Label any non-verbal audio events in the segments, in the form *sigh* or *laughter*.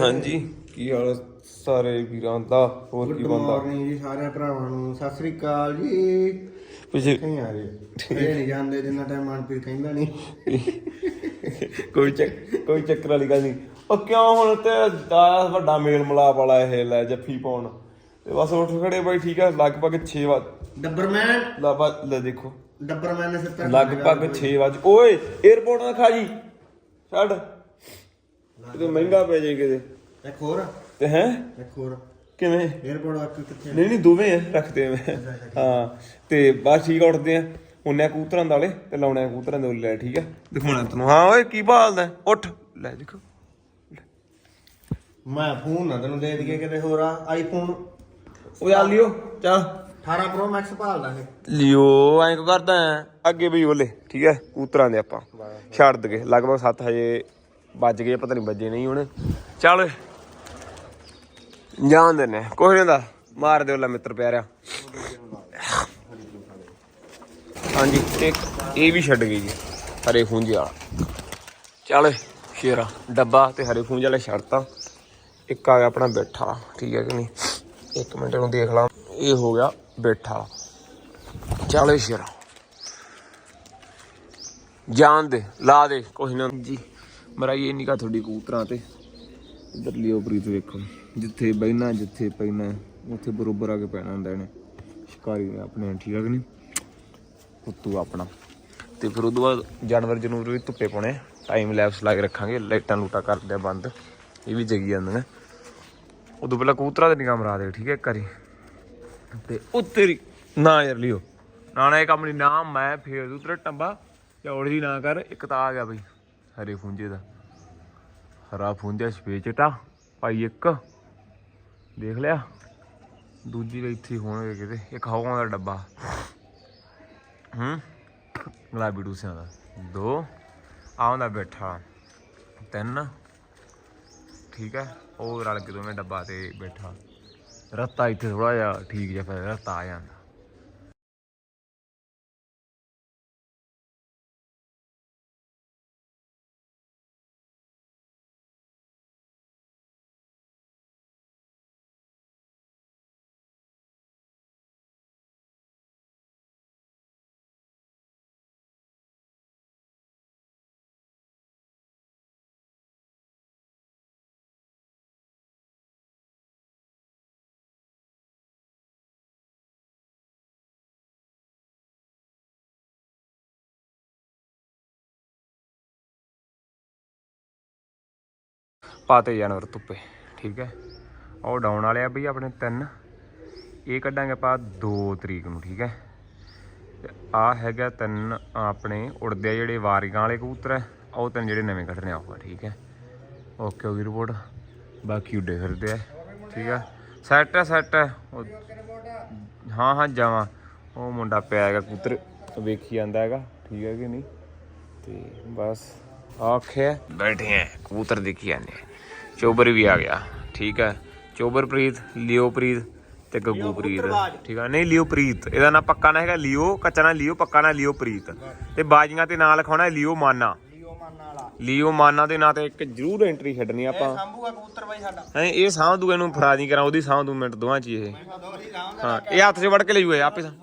ਹਾਂਜੀ। ਕੀ ਹਾਲ ਆ ਸਾਰੇ ਵੀਰਾਂ ਦਾ? ਹੋਰ ਕੀ ਗੁੱਡ ਬੰਦਾ ਮਾਰਨਿੰਗ ਜੀ ਸਾਰਿਆਂ ਭਰਾਵਾਂ ਨੂੰ। ਸਤਿ ਸ੍ਰੀ ਅਕਾਲ ਜੀ। ਪਿਛੇ ਨਹੀਂ ਆ ਰਹੇ। ਇਹ ਨਹੀਂ ਜਾਂਦੇ ਜਿੰਨਾ ਟਾਈਮ ਮਨਪ੍ਰੀਤ ਕਹਿੰਦਾ ਨਹੀਂ। ਕੋਈ ਚੱਕ ਕੋਈ ਚੱਕਰ ਵਾਲੀ ਗੱਲ ਨਹੀਂ। ਉਹ ਕਿਉਂ ਹੁਣ ਤੇ ਦਾ ਵੱਡਾ ਮੇਲ ਮਲਾਪ ਵਾਲਾ ਇਹ ਲੈ ਜੱਫੀ ਪਾਉਣ? ਤੇ ਬਸ ਉੱਠ ਖੜੇ ਬਾਈ ਠੀਕ ਆ। ਲਗਭਗ 6 ਵਜ ਡੱਬਰਮੈਨ? ਲਾਬਾ ਲੈ ਦੇਖੋ। ਡੱਬਰਮੈਨ ਨੇ ਸਿੱਧਾ ਲਗਭਗ 6 ਵਜ ਓਏ 에어ਪੋਰਟ ਨਾ ਖਾ ਜੀ। ਛੱਡ। ਕਿਤੇ ਮਹਿੰਗਾ ਪੈ ਜੇ ਕਿਤੇ। ਇੱਕ ਹੋਰ। ਤੇ ਹੈ? ਇੱਕ ਹੋਰ। ਕਿਵੇਂ? 에어ਪੋਰਟ ਆ? ਕਿੱਥੇ ਨਹੀਂ ਨਹੀਂ ਦੋਵੇਂ ਆ ਰੱਖਦੇ ਆ ਮੈਂ। ਹਾਂ ਤੇ ਬਸ ਠੀਕ ਉੱਠਦੇ ਆ। ਉਹਨੇ ਕੂਤਰਾਂ ਦੇ ਵਾਲੇ ਤੇ ਲਾਉਣੇ ਕੂਤਰਾਂ ਦੇ ਉੱਲੇ ਠੀਕ ਆ। ਦਿਖਾਉਣਾ ਤੈਨੂੰ। ਹਾਂ ਓਏ ਕੀ ਭਾਲਦਾ? ਉੱਠ। ਲੈ ਦੇਖੋ। ਮੈਂ ਫੋਨ ਨਾ ਤੈਨੂੰ ਦੇ ਦਈਏ ਕਿਤੇ ਹੋਰ ਆ ਆਈਫੋਨ ਓਏ ਆ ਲਿਓ ਚੱਲ। 18 Pro Max ਭਾਲਦਾ ਹੈ ਲਿਓ ਐਂ ਕੋ ਕਰਦਾ? ਅੱਗੇ ਵੀ ਓਲੇ ਠੀਕ ਹੈ ਕੂਤਰਾਂ ਦੇ ਆਪਾਂ। ਛੱਡ ਦਗੇ ਲਗਭਗ 7 ਹਜੇ ਵੱਜ ਗਏ, ਪਤਾ ਨਹੀਂ ਵੱਜੇ ਨਹੀਂ ਹੁਣ। ਚੱਲ। ਜਾਣ ਦੇ ਕੁਛ ਨਹੀਂ ਹੁੰਦਾ। ਮਾਰ ਦਿਓ ਲੈ ਮਿੱਤਰ ਪਿਆਰਿਆ। ਹਾਂਜੀ ਇੱਕ ਇਹ ਵੀ ਛੱਡ ਗਈ ਜੀ, ਹਰੇ ਖੂੰਜੇ ਵਾਲਾ। ਚੱਲ, ਸ਼ੇਰਾ, ਡੱਬਾ ਤੇ ਹਰੇ ਖੂੰਜੇ ਵਾਲਾ ਛੱਡਤਾ ਇੱਕ ਆ ਗਿਆ ਆਪਣਾ ਬੈਠਾ, ਠੀਕ ਹੈ ਕਿ ਨਹੀਂ? ਇੱਕ ਮਿੰਟ ਨੂੰ ਦੇਖ ਲਾਂ। ਇਹ ਹੋ ਗਿਆ ਬੈਠਾ। ਚੱਲ ਸ਼ੇਰਾ। ਜਾਣ ਦੇ, ਲਾ ਦੇ ਕੋਈ ਨਾ ਜੀ ਮਰਾਈ ਨਹੀਂ ਕਾ ਤੁਹਾਡੀ ਕੂਤਰਾਂ ਤੇ। ਇਧਰ ਲਿਓ ਪ੍ਰੀਤ ਵੇਖੋ। ਜਿੱਥੇ ਬੈਣਾ ਜਿੱਥੇ ਪੈਣਾ, ਉੱਥੇ ਬਰੋਬਰ ਆ ਕੇ ਪੈਣਾ ਹੁੰਦਾ ਇਹਨੇ। ਸ਼ਿਕਾਰੀ ਨੇ ਆਪਣੇ ਠੀਕ ਆ ਕਿ ਨਹੀਂ? ਪੁੱਤੂ ਆਪਣਾ। ਤੇ ਫਿਰ ਉਦੋਂ ਬਾਅਦ ਜਾਨਵਰ ਜਨੂਰ ਵੀ ਧੁੱਪੇ ਪਾਉਣੇ। ਟਾਈਮ ਲੈਪਸ ਲਾ ਕੇ ਰੱਖਾਂਗੇ। ਲਾਈਟਾਂ ਲੂਟਾਂ ਕਰਦੇ ਆ ਬੰਦ। ਇਹ ਵੀ ਜਗੀ ਜਾਂਦੀਆਂ ਉਦੋਂ ਪਹਿਲਾਂ ਕਬੂਤਰਾਂ ਦੇ ਨਿਗਾਹ ਮਰਾ ਦੇ ਠੀਕ ਹੈ ਕਰੀ ਤੇ ਉੱਤਰੀ ਨਾ ਯਾਰ ਲਿਓ। ਨਾ ਨਾ, ਇਹ ਕੰਮ ਨਹੀਂ ਨਾ ਮੈਂ ਫੇਰ ਦੂ ਤੇਰਾ ਟੰਬਾ। ਚੌੜੀ ਨਾ ਕਰ, ਇੱਕ ਤਾਂ ਆ ਗਿਆ ਬਈ। ਹਰੇ ਫੁੰਜੇ ਦਾ। ਹਰਾ ਫੁੰਜਾ ਸਪੇ ਭਾਈ ਇੱਕ। ਦੇਖ ਲਿਆ। ਦੂਜੀ ਦੇ ਇੱਥੇ ਹੀ ਹੋਣਗੇ ਕਿਤੇ। ਇੱਕ ਹਵਾਵਾਂ ਦਾ ਡੱਬਾ। ਹੂੰ? ਗੁਲਾਬੀ ਡੂਸਿਆਂ ਦਾ। ਦੋ। ਆਉਂਦਾ ਬੈਠਾ। ਤਿੰਨ। ਠੀਕ ਹੈ। ਉਹ ਰਲ ਕੇ ਦੋਵੇਂ ਡੱਬਾ ਤੇ ਬੈਠਾ। ਰਸਤਾ ਇੱਥੇ ਥੋੜਾ ਜਿਹਾ ਠੀਕ ਜਿਹਾ ਫਿਰ ਰਸਤਾ ਆ ਜਾਂਦਾ। ਪਾਤੇ ਜਾਨਵਰ ਧੁੱਪੇ, ਠੀਕ ਹੈ? ਉਹ ਡਾਉਣ ਵਾਲੇ ਆ ਬਈ ਆਪਣੇ ਤਿੰਨ। ਇਹ ਕੱਢਾਂਗੇ ਆਪਾਂ 2 ਤਰੀਕ ਨੂੰ, ਠੀਕ ਹੈ? ਤੇ ਆ ਹੈਗਾ ਤਿੰਨ ਆਪਣੇ ਉੜਦੇ ਆ ਜਿਹੜੇ ਵਾਰੀਆਂ ਵਾਲੇ ਕਬੂਤਰ ਹੈ ਉਹ ਤਿੰਨ ਜਿਹੜੇ ਨਵੇਂ ਕੱਢਣੇ ਆਊਗਾ ਠੀਕ ਹੈ? ਓਕੇ ਹੋ ਗਈ ਰਿਪੋਰਟ ਬਾਕੀ ਉੱਡੇ ਫਿਰਦੇ ਆ, ਠੀਕ ਹੈ? ਸੈੱਟ ਹੈ ਸੈੱਟ ਹੈ। ਉਹ- ਹਾਂ ਹਾਂ, ਜਾਵਾਂ। ਉਹ ਮੁੰਡਾ ਪਿਆ ਹੈਗਾ ਕਬੂਤਰ, ਵੇਖੀ ਜਾਂਦਾ ਹੈਗਾ, ਠੀਕ ਹੈ ਕਿ ਨਹੀਂ? ਤੇ ਬਸ ਆਖੇ ਬੈਠੇ ਆ, ਕਬੂਤਰ ਦੇਖੀ ਜਾਂਦੇ ਆ। ਚੋਬਰ ਵੀ ਆ ਗਿਆ ਠੀਕ ਹੈ? ਚੋਬਰਪ੍ਰੀਤ ਲਿਓਪ੍ਰੀਤ ਤੇ ਗੱਗੂਪ੍ਰੀਤ। ਠੀਕ ਹੈ ਨਹੀਂ ਲਿਓਪ੍ਰੀਤ ਇਹਦਾ ਨਾਂ ਪੱਕਾ ਨਾ ਹੈਗਾ ਲਿਓ ਕੱਚਾ ਨਾ ਲਿਓ ਪੱਕਾ ਨਾ ਲਿਓਪ੍ਰੀਤ। ਤੇ ਬਾਜੀਆਂ ਤੇ ਨਾਂ ਲਿਖਾਉਣਾ ਹੈ ਲਿਓ ਮਾਨਾ। ਲੀਓ ਮੰਨ ਦੇ ਨਾਂ ਤੇ ਇੱਕ ਜ਼ਰੂਰ ਐਂਟਰੀ ਛੱਡਣੀ ਆਪਾਂ। ਸੰਭੂਗਾ ਕਬੂਤਰ ਬਾਈ ਸਾਡਾ। ਹੈ ਇਹ ਸਾਹ ਦੂ ਇਹਨੂੰ ਫੜਾ ਦੀ ਕਰਾਂ ਉਹਦੀ ਸਾਹ ਦੂ ਮਿੰਟ ਦੋਵਾਂ ਚ ਇਹ। ਹਾਂ ਇਹ ਹੱਥ 'ਚ ਵੜ ਕੇ ਲਈ ਹੋਏ ਆਪੇ ਸਾਂਭ।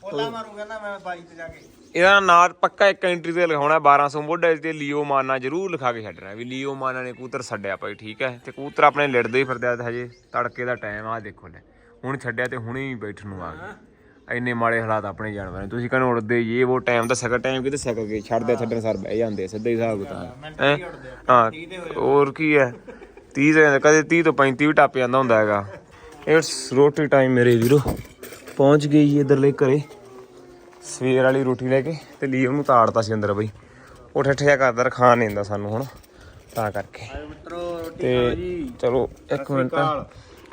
ਪੋਲਾ ਮਾਰੂ ਕਹਿੰਦਾ ਮੈਂ ਬਾਈ ਤੇ ਜਾ ਕੇ। ਇਹਦਾ ਨਾਂ ਪੱਕਾ ਇੱਕ ਐਂਟਰੀ ਤੇ ਲਿਖਾਉਣਾ 1200 ਮੋਢੇ ਤੇ ਲਿਓ ਮਾਨਾ ਜ਼ਰੂਰ ਲਿਖਾ ਕੇ ਛੱਡਣਾ ਵੀ ਲਿਓ ਮਾਨਾ ਨੇ ਕਬੂਤਰ ਛੱਡਿਆ ਭਾਈ ਠੀਕ ਹੈ? ਤੇ ਕਬੂਤਰ ਆਪਣੇ ਲਿੜਦੇ ਹੀ ਫਿਰਦੇ ਆ ਹਜੇ ਤੜਕੇ ਦਾ ਟਾਈਮ ਆ ਦੇਖੋ ਲੈ ਹੁਣ ਛੱਡਿਆ ਤੇ ਹੁਣੇ ਹੀ ਬੈਠਣ ਨੂੰ ਆ ਗਏ ਇੰਨੇ ਮਾੜੇ ਹਾਲਾਤ ਆਪਣੇ ਜਾਨਵਰਾਂ ਦੇ। ਤੁਸੀਂ ਕਹਿੰਦੇ ਉੜਦੇ ਇਹ ਉਹ ਟਾਈਮ ਦਾ ਸਕਰ ਟਾਈਮ ਕਿਤੇ ਸਕਰ ਕੇ ਛੱਡਦੇ ਛੱਡਣ ਸਰ ਬਹਿ ਜਾਂਦੇ ਸਿੱਧਾ ਹੀ ਹਿਸਾਬ ਕਿਤਾਬ ਹੈਂ? ਹਾਂ ਹੋਰ ਕੀ ਹੈ? 30 ਤੋਂ ਕਦੇ 30 ਤੋਂ 35 ਵੀ ਟੱਪ ਜਾਂਦਾ ਹੁੰਦਾ ਹੈਗਾ। ਇਟਸ ਰੋਟੀ ਟਾਈਮ ਮੇਰੇ ਵੀਰੋ ਪਹੁੰਚ ਗਈ ਇਧਰਲੇ ਘਰੇ। ਸਵੇਰ ਵਾਲੀ ਰੋਟੀ ਲੈ ਕੇ ਤੇ ਲਈ ਉਹਨੂੰ ਤਾੜਤਾ ਸੀ ਅੰਦਰ ਬਈ। ਉਹ ਠੱਠਿਆ ਕਰਦਾ ਰਖਾਣ ਨਹੀਂ ਦਿੰਦਾ ਸਾਨੂੰ ਹੁਣ ਤਾਂ ਕਰਕੇ। ਤੇ ਚਲੋ ਇੱਕ ਮਿੰਟ।